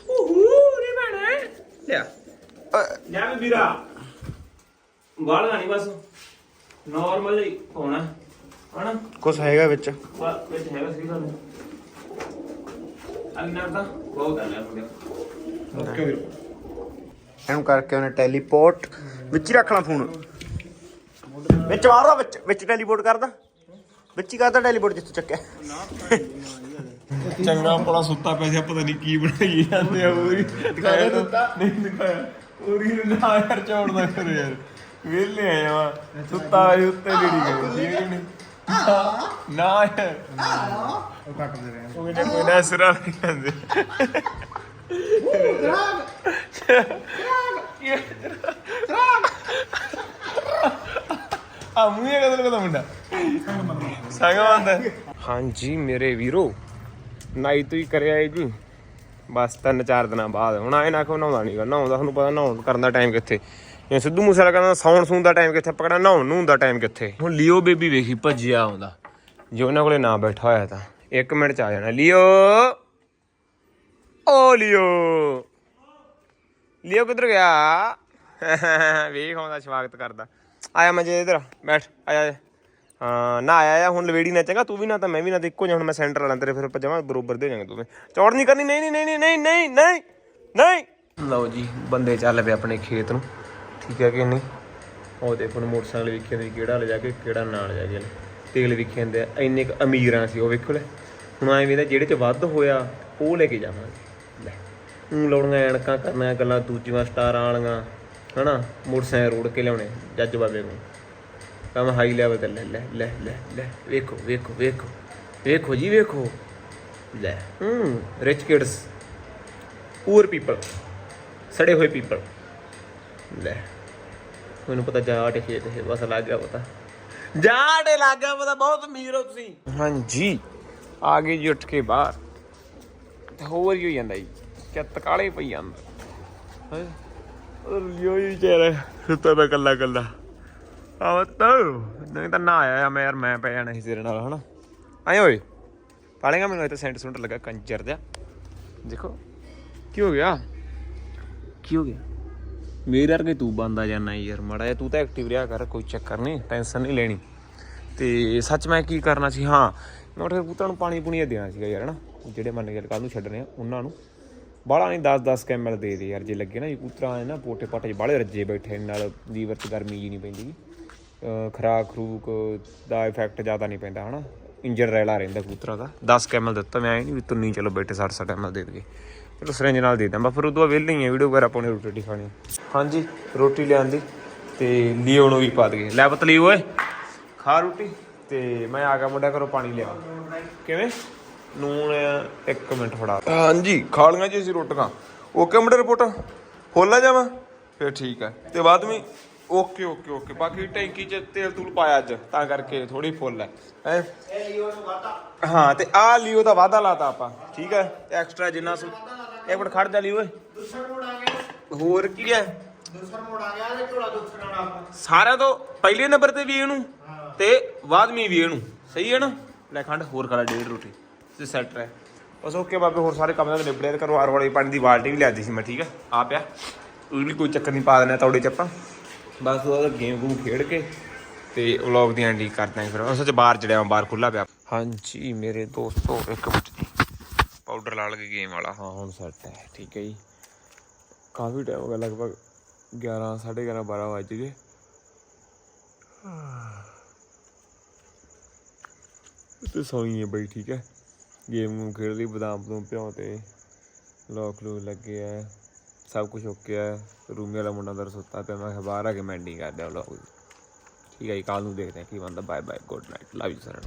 ਓਹੋ ਰੇ ਬਣਾ ਲਿਆ। ਲਿਆ ਵੀ ਵੀਰਾ। ਵਾਲਾ ਨਹੀਂ ਬਸ ਨਾਰਮਲ ਹੀ ਹੋਣਾ ਹਨਾ? ਕੁਛ ਹੈਗਾ ਵਿੱਚ। ਬਸ ਵਿੱਚ ਹੈਗਾ ਸੀ ਤੁਹਾਨੂੰ। ਅੰਨਾ ਤਾਂ ਬਹੁਤ ਆ ਲਿਆ ਮੁੰਡੇ ਓਕੇ ਵੀਰ। ਇਹਨੂੰ ਕਰਕੇ ਉਹਨੇ ਟੈਲੀਪੋਰਟ ਵਿੱਚ ਹੀ ਰੱਖ ਲਾ ਫੋਨ। ਵਿੱਚ ਮਾਰਦਾ ਵਿੱਚ ਵਿੱਚ ਟੈਲੀਪੋਰਟ ਕਰਦਾ। ਵਿੱਚ ਹੀ ਕਰਦਾ ਟੈਲੀਪੋਰਟ ਜਿੱਥੋਂ ਚੱਕਿਆ ਚੰਗਾ ਪੜਾ ਸੁੱਤਾ ਪਿਆ ਸੀ ਪਤਾ ਨਹੀਂ ਕੀ ਬਣਾਈ ਜਾਂਦੇ ਆ ਪੂਰੀ ਦਿਖਾਇਆ ਨਹੀਂ ਦਿਖਾਇਆ ਪੂਰੀ ਨਾ ਯਾਰ ਚੌੜਦਾ ਕਰ ਯਾਰ ਵੇਲੇ ਆਇਆ ਵਾ ਸੁੱਤਾ ਹੋਇਆ ਉੱਤੇ ਜਿਹੜੀ ਗਈ ਠੀਕ ਹੈ ਨਹੀਂ ਨਾ ਯਾਰ ਉਹ ਕੱਟ ਦੇ ਰਹੇ ਉਹ ਕਹਿੰਦੇ ਕੋਈ ਨਾ ਸਿਰਾ ਨਹੀਂ ਕਹਿੰਦੇ ਆ ਮੂੰਹ ਮੁੰਡਾ? ਹਾਂਜੀ ਮੇਰੇ ਵੀਰੋ। ਨਾਈ ਤੋਂ ਹੀ ਕਰਿਆ ਏ ਜੀ। ਬਸ ਤਿੰਨ ਚਾਰ ਦਿਨਾਂ ਬਾਅਦ। ਹੁਣ ਆਏ ਨਾ ਕੋ ਨਹਾਉਂਦਾ ਨਹੀਂਗਾ ਨਹਾਉਂਦਾ ਤੁਹਾਨੂੰ ਪਤਾ ਨਹਾਉਣ ਕਰਨ ਦਾ ਟਾਈਮ ਕਿੱਥੇ? ਇਹ ਸਿੱਧੂ ਮੂਸੇਵਾਲਾ ਕਹਿੰਦਾ ਸੌਣ ਸੂਣ ਦਾ ਟਾਈਮ ਕਿੱਥੇ? ਪਕੜਾ ਨਹਾਉਣ ਨੂੰ ਹੁੰਦਾ ਟਾਈਮ ਕਿੱਥੇ? ਹੁਣ ਲਿਓ ਬੇਬੀ ਵੇਖੀ ਭੱਜਿਆ ਆਉਂਦਾ। ਜੇ ਉਹਨਾਂ ਕੋਲੇ ਨਾ ਬੈਠਾ ਹੋਇਆ ਤਾਂ। 1 ਮਿੰਟ ਚ ਆ ਜਾਣਾ। ਲਿਓ! ਓ ਲਿਓ! ਲਿਓ ਕਿੱਧਰ ਗਿਆ? *laughs* ਵੇਖ ਆਉਂਦਾ ਸਵਾਗਤ ਕਰਦਾ। ਆਇਆ ਮੈਂ ਜੇ ਇਧਰ, ਬੈਠ, ਆਇਆ ਹਾਂ, ਨਾ ਆਇਆ ਆ ਹੁਣ ਲਵੇੜੀ ਨਾ ਚੰਗਾ, ਤੂੰ ਵੀ ਨਾ ਤਾਂ ਮੈਂ ਵੀ ਨਾ ਤੇ ਇੱਕੋ ਜਿਹਾ ਹੁਣ ਮੈਂ ਸੈਂਟਰ ਵਾਲਾ, ਤੇਰੇ ਫਿਰ ਆਪਾਂ ਬਰੋਬਰ ਦੇ ਜਾਵਾਂਗੇ ਦੋਵੇਂ। ਚੌੜ ਨਹੀਂ ਕਰਨੀ, ਨਹੀਂ ਨਹੀਂ ਨਹੀਂ ਨਹੀਂ ਨਹੀਂ ਨਹੀਂ ਨਹੀਂ। ਲਓ ਜੀ, ਬੰਦੇ ਚੱਲ ਪਏ ਆਪਣੇ ਖੇਤ ਨੂੰ। ਠੀਕ ਹੈ ਕਿ ਨਹੀਂ? ਉਹ ਦੇਖੋ ਮੋਟਰਸਾਈਕਲ ਵੇਖਿਆ ਜਾਂਦੇ ਕਿਹੜਾ ਲੈ ਜਾ ਕੇ, ਕਿਹੜਾ ਨਾਲ ਜਾ ਕੇ। ਤੇਲ ਵੇਖੀ ਜਾਂਦੇ ਆ, ਇੰਨੇ ਕੁ ਅਮੀਰਾਂ ਸੀ ਉਹ, ਵੇਖੋ ਲੈ। ਹੁਣ ਐਵੇਂ ਦਾ ਜਿਹੜੇ ਚ ਵੱਧ ਹੋਇਆ, ਉਹ ਲੈ ਕੇ ਜਾਵਾਂਗੇ। ਲੈ ਉਹ ਲਾਉਣੀਆਂ ਐਨਕਾਂ, ਕਰਨੀਆਂ ਗੱਲਾਂ, ਦੂਜੀਆਂ ਸਟਾਰਾਂ ਵਾਲੀਆਂ। ਹਨਾ ਮੋਟਰਸਾਈਕਲ ਰੋੜ ਕੇ ਲਿਆਉਣੇ ਜੱਜ ਬਾਬੇ ਨੂੰ ਕੰਮ ਹਾਈ ਲੈਵਲ ਤੇ ਲੈ ਲੈ ਲੈ ਲੈ ਲੈ ਵੇਖੋ ਵੇਖੋ ਵੇਖੋ ਵੇਖੋ ਜੀ ਵੇਖੋ। ਲੈ ਹੂੰ ਰਿਚ ਕਿਡਸ ਪੂਰ ਪੀਪਲ ਸੜੇ ਹੋਏ ਪੀਪਲ ਲੈ ਮੈਨੂੰ ਪਤਾ ਜਾਟ ਖੇਤ ਹੈ ਬਸ ਲੱਗ ਗਿਆ ਪਤਾ। ਜਾਟ ਲੱਗ ਗਿਆ ਪਤਾ ਬਹੁਤ ਅਮੀਰ ਹੋ ਤੁਸੀਂ। ਹਾਂਜੀ ਆ ਗਏ ਜੀ ਉੱਠ ਕੇ ਬਾਹਰ। ਤੇ ਹੋਰ ਹੀ ਹੋ ਜਾਂਦਾ ਜੀ? ਚਿੱਤ ਕਾਲੇ ਪਈ ਜਾਂਦਾ। ਹੈ? ਯੋ ਹੀ ਚਿਹਰਾ ਸੁੱਤਾ ਪਿਆ ਕੱਲਾ ਕੱਲਾ ਆਹ ਤਾ। ਨਹੀਂ ਤਾਂ ਨਾ ਆਇਆ ਮੈਂ ਯਾਰ ਮੈਂ ਪੈ ਜਾਣਾ ਸੀ ਤੇਰੇ ਨਾਲ ਹਨਾ? ਆਏ ਓਏ ਪਾਲੇਗਾ ਮੈਨੂੰ ਇੱਥੇ ਸੈਂਟ ਸੁੰਟ ਲੱਗਾ ਕੰਚਰ ਜਿਹਾ। ਦੇਖੋ ਕੀ ਹੋ ਗਿਆ? ਕੀ ਹੋ ਗਿਆ? ਮੇਰੇ ਵਰਗੇ ਤੂੰ ਬੰਦਾ ਜਾਣਾ ਯਾਰ ਮੜਾ ਜਾ ਤੂੰ ਤਾਂ ਐਕਟਿਵ ਰਿਹਾ ਕਰ ਕੋਈ ਚੱਕਰ ਨਹੀਂ ਟੈਨਸ਼ਨ ਨਹੀਂ ਲੈਣੀ। ਤੇ ਸੱਚ ਮੈਂ ਕੀ ਕਰਨਾ ਸੀ? ਹਾਂ ਮੈਂ ਕੇ ਕਬੂਤਰਾਂ ਨੂੰ ਪਾਣੀ ਪੂਣੀ ਦੇਣਾ ਸੀਗਾ ਯਾਰ ਹਨਾ? ਜਿਹੜੇ ਮੰਨ ਕੇ ਕੱਲ ਨੂੰ ਛੱਡਣੇ ਆ ਉਹਨਾਂ ਨੂੰ। ਬਾਹਲਾ ਨਹੀਂ 10 10 ਕੈਮਲ ਦੇ ਦੇ ਯਾਰ ਜੇ ਲੱਗੇ ਨਾ ਜੀ। ਕਬੂਤਰਾਂ ਨਾ ਪੋਟੇ ਪਾਟੇ 'ਚ ਬਾਹਲੇ ਰੱਜੇ ਬੈਠੇ ਨੇ, ਨਾਲ ਲੀਵਰ 'ਚ ਗਰਮੀ ਜੀ ਨਹੀਂ ਪੈਂਦੀ। ਗੀ। ਖਰਾਕ ਖਰੂਕ ਦਾ ਇਫੈਕਟ ਜ਼ਿਆਦਾ ਨਹੀਂ ਪੈਂਦਾ ਹਨਾ? ਇੰਜਰ ਰੈਲਾ ਰਹਿੰਦਾ ਕਬੂਤਰਾਂ ਦਾ। 10 ਕੈਮਲ ਦਿੱਤਾ ਮੈਂ ਐ ਨਹੀਂ ਵੀ ਤੁੰਨੀ ਚਲੋ ਬੈਠੇ 60 60 ਕੈਮਲ ਦੇ ਦਈਏ। ਚਲੋ ਸਰੰਜ ਨਾਲ ਦੇ ਦਾਂ ਬਸ ਫਿਰ ਉਦੋਂ ਵਿਹਲੇ ਹੀ ਆ ਵੀਡੀਓ ਵਗੈਰਾ ਪਾਉਣੀ ਰੋਟੀ ਰੋਟੀ ਖਾਣੀ। ਹਾਂਜੀ ਰੋਟੀ ਲਿਆਂਦੀ ਤੇ ਲਿਓ ਨੂੰ ਵੀ ਪਾ ਦਗੇ ਲੈ ਪਤਲੀ ਓਏ। ਖਾ ਰੋਟੀ ਤੇ ਮੈਂ ਆ ਗਿਆ ਮੁੰਡਾ ਘਰੋਂ ਪਾਣੀ ਲਿਆ ਕਿਵੇਂ? ਨੂਣ ਇੱਕ ਮਿੰਟ ਫੜਾ ਹਾਂਜੀ, ਖਾ ਲਈਆਂ ਜੀ ਅਸੀਂ ਰੋਟੀਆਂ। ਓਕੇ ਮੁੰਡੇ ਰਿਪੋਰਟ ਫੁੱਲ ਜਾਵਾਂ ਫਿਰ ਠੀਕ ਹੈ। ਤੇ ਬਾਅਦ ਵਿੱਚ ਓਕੇ ਓਕੇ ਓਕੇ ਬਾਕੀ ਟੈਂਕੀ 'ਚ ਤੇਲ ਤੂਲ ਪਾਇਆ ਅੱਜ, ਤਾਂ ਕਰਕੇ ਥੋੜੀ ਫੁੱਲ ਹੈ। ਹੈਂ? ਹਾਂ, ਤੇ ਆ ਲਿਓ ਦਾ ਵਾਦਾ ਲਾਤਾ ਆਪਾਂ। ਠੀਕ ਹੈ? ਐਕਸਟਰਾ ਜਿੰਨਾ ਸੁ ਇੱਕ ਮਿੰਟ ਖੜ ਜਾ ਲਿਓ, ਓਏ। ਹੋਰ ਕੀ ਹੈ? ਸਾਰਿਆਂ ਤੋਂ ਪਹਿਲੇ ਨੰਬਰ ਤੇ ਵੀ ਇਹਨੂੰ, ਤੇ ਬਾਅਦਵੀਂ ਵੀ ਇਹਨੂੰ। ਸਹੀ ਹੈ ਨਾ? ਲੈ ਖੰਡ, ਹੋਰ ਖਾ ਲੈ, ਡੇਢ ਰੋਟੀ। ਤੇ ਸੈੱਟ ਹੈ। ਬਸ ਓਕੇ ਬਾਬੇ, ਹੋਰ ਸਾਰੇ ਕੰਮ ਦਾ ਨਿਬੜਿਆ ਤੇ ਕਰੋ ਆਰ ਵਾਲੀ ਪਾਣੀ ਦੀ ਬਾਲਟੀ ਵੀ ਲਿਆਦੀ ਸੀ ਮੈਂ, ਠੀਕ ਹੈ? ਆ। ਪਿਆ ਉਹ ਵੀ ਕੋਈ ਚੱਕਰ ਨਹੀਂ, ਪਾ ਦੇਣਾ ਤੌੜੇ ਚ ਆਪਾਂ। ਬਸ ਉਹਦਾ ਗੇਮ ਗੂਮ ਖੇਡ ਕੇ ਤੇ ਵਲੌਗ ਦੀ ਐਂਡਿੰਗ ਕਰਦੇ ਆਂ ਫਿਰ। ਉਸ ਚ ਬਾਹਰ ਚੜਿਆ, ਬਾਹਰ ਖੁੱਲਾ ਪਿਆ। ਹਾਂਜੀ, ਮੇਰੇ ਦੋਸਤੋ, ਇੱਕ ਮਿੰਟ ਪਾਊਡਰ ਲਾ ਲਗੇ ਗੇਮ ਵਾਲਾ। ਹਾਂ, ਹੁਣ ਸੈੱਟ ਹੈ, ਠੀਕ ਹੈ ਜੀ। ਕਾਫੀ ਟਾਈਮ ਹੋ ਗਿਆ, ਲਗਭਗ 11 11:30 12 ਵੱਜ ਗਏ। ਤੇ ਸੌਈ ਹੈ ਬਈ, ਠੀਕ ਹੈ। ਗੇਮ ਨੂੰ ਖੇਡ ਲਈ, ਬਦਾਮ ਬਦੂਮ ਭਿਉਂ ਤੇ ਲੋਕ ਲੂ ਲੱਗੇ ਆ, ਸਭ ਕੁਝ ਓਕੇ ਆ। ਰੂਮੀ ਵਾਲਾ ਮੁੰਡਾ ਦਰ ਸੁੱਤਾ ਪਿਆ, ਮੈਂ ਬਾਹਰ ਆ ਕੇ ਮੈਂਡਿੰਗ ਕਰਦੇ ਆ ਲੋਕ ਠੀਕ ਹੈ ਜੀ ਕੱਲ ਨੂੰ ਦੇਖਦੇ ਆ ਕੀ ਬੰਦਾ bye bye good night love you sir.